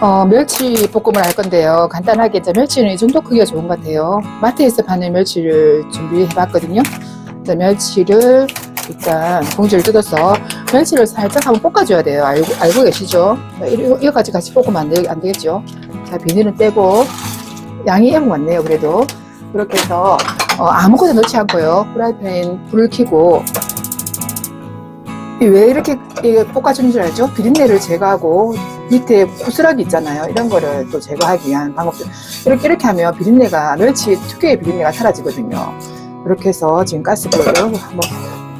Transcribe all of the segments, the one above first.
어, 멸치 볶음을 할 건데요. 간단하게 이제 멸치는 이 정도 크기가 좋은 것 같아요. 마트에서 파는 멸치를 준비해 봤거든요. 멸치를 일단 봉지를 뜯어서 멸치를 살짝 한번 볶아줘야 돼요. 알고, 알고 계시죠? 이거, 이거까지 같이 볶으면 안, 되, 안 되겠죠? 자, 비닐은 떼고 양이 애고 많네요. 그래도 그렇게 해서 어, 아무것도 넣지 않고요. 프라이팬 불을 켜고 왜 이렇게 볶아주는 줄 알죠? 비린내를 제거하고 밑에 고스락이 있잖아요. 이런 거를 또 제거하기 위한 방법들. 이렇게 이렇게 하면 비린내가 멸치 특유의 비린내가 사라지거든요. 이렇게 해서 지금 가스불을 한번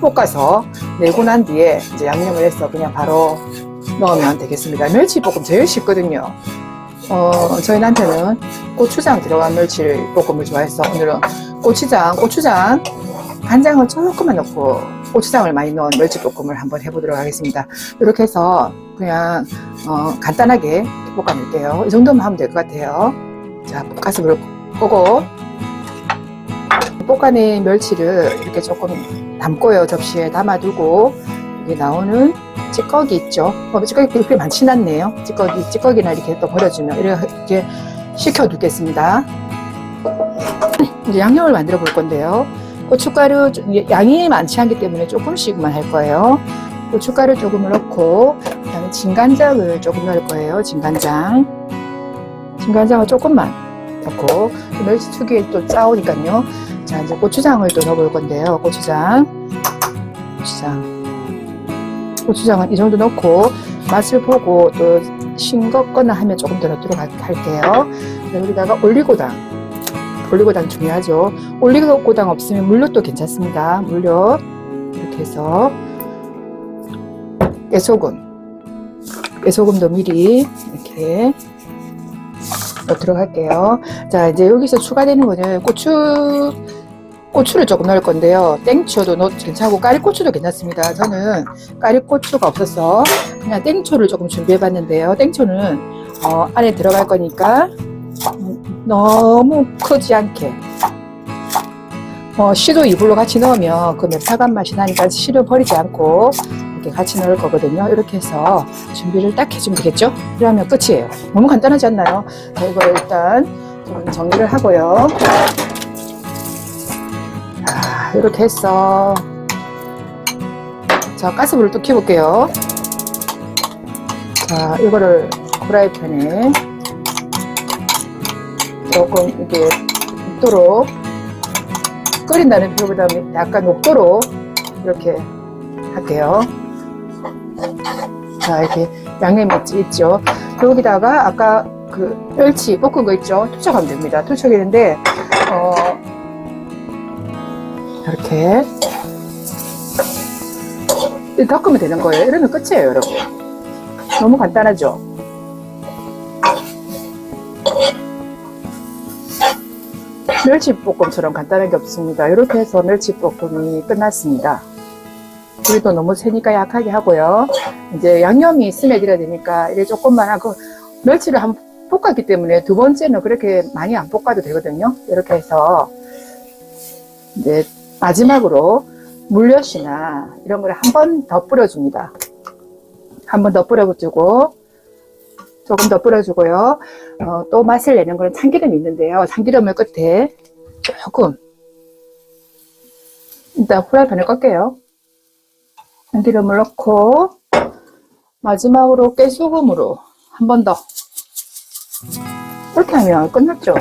볶아서 내고 난 뒤에 이제 양념을 해서 그냥 바로 넣으면 되겠습니다. 멸치 볶음 제일 쉽거든요. 어, 저희 남편은 고추장 들어간 멸치 볶음을 좋아해서 오늘은 고추장, 고추장, 간장을 조금만 넣고 고추장을 많이 넣은 멸치볶음을 한번 해보도록 하겠습니다. 이렇게 해서 그냥 어, 간단하게 볶아낼게요. 이 정도만 하면 될 것 같아요. 자, 가스불을 끄고 볶아낸 멸치를 이렇게 조금 담고요. 접시에 담아두고 여기 나오는 찌꺼기 있죠. 어, 찌꺼기 그렇게 많진 않네요. 찌꺼기, 찌꺼기나 이렇게 또 버려주면 이렇게 식혀두겠습니다. 이제 양념을 만들어 볼 건데요. 고춧가루 좀- 양이 많지 않기 때문에 조금씩만 할 거예요. 고춧가루 조금 넣고 그다음에 진간장을 조금 넣을 거예요. 진간장. 진간장을 조금만 넣고 멸치 특유의 또 짜오니까요. 자 이제 고추장을 또 넣어볼 건데요. 고추장, 고추장, 고추장은 이 정도 넣고 맛을 보고 또 싱겁거나 하면 조금 더 넣도록 할- 할게요. 여기다가 올리고당. 올리고당 중요하죠. 올리고당 없으면 물엿도 괜찮습니다. 물엿 이렇게 해서 깨소금, 깨소금도 미리 이렇게 넣도록 할게요. 자 이제 여기서 추가되는 거는 고추 고추를 조금 넣을 건데요. 땡초도 넣어도 괜찮고 까리고추도 괜찮습니다. 저는 까리고추가 없어서 그냥 땡초를 조금 준비해 봤는데요. 땡초는 어, 안에 들어갈 거니까 음, 너무 크지 않게 어, 씨도 이불로 같이 넣으면 그 맵사간 맛이 나니까 씨를 버리지 않고 이렇게 같이 넣을 거거든요. 이렇게 해서 준비를 딱 해주면 되겠죠? 그러면 끝이에요. 너무 간단하지 않나요? 자, 이걸 일단 좀 정리를 하고요. 자, 이렇게 해서 자, 가스불을 또 켜볼게요. 자, 이거를 프라이팬에 조금 이렇게 녹도록 끓인다는 표보다 약간 녹도록 이렇게 할게요. 자, 이렇게 양념이 있- 있죠. 여기다가 아까 그 멸치 볶은 거 있죠? 투척하면 됩니다. 투척이는데, 어, 이렇게 덮으면 되는 거예요. 이러면 끝이에요, 여러분. 너무 간단하죠? 멸치볶음처럼 간단한 게 없습니다. 이렇게 해서 멸치볶음이 끝났습니다. 불도 너무 세니까 약하게 하고요. 이제 양념이 스며들어야 되니까 이래 조금만 하고 멸치를 한번 볶았기 때문에 두 번째는 그렇게 많이 안 볶아도 되거든요. 이렇게 해서 이제 마지막으로 물엿이나 이런 걸 한 번 더 뿌려줍니다. 한 번 더 뿌려주고 조금 더 뿌려주고요. 어, 또 맛을 내는 거는 참기름이 있는데요. 참기름을 끝에 조금 일단 후라이팬을 껐게요. 참기름을 넣고 마지막으로 깨소금으로 한 번 더. 이렇게 하면 끝났죠.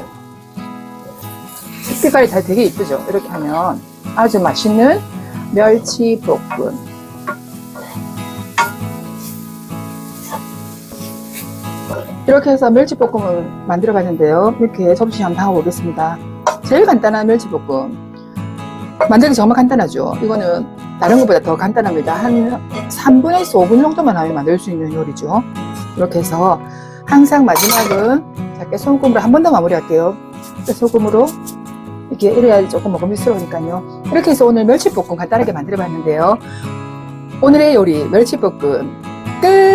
색깔이 다 되게 이쁘죠. 이렇게 하면 아주 맛있는 멸치 볶음. 이렇게 해서 멸치볶음을 만들어 봤는데요. 이렇게 접시 한번 담아보겠습니다. 제일 간단한 멸치볶음. 만들기 정말 간단하죠. 이거는 다른 것보다 더 간단합니다. 한 3분에서 5분 정도만 하면 만들 수 있는 요리죠. 이렇게 해서 항상 마지막은 자, 깨소금으로 한 번 더 마무리 할게요. 깨소금으로 이렇게 이래야 조금 먹음직스러우니까요. 이렇게 해서 오늘 멸치볶음 간단하게 만들어 봤는데요. 오늘의 요리 멸치볶음 끝!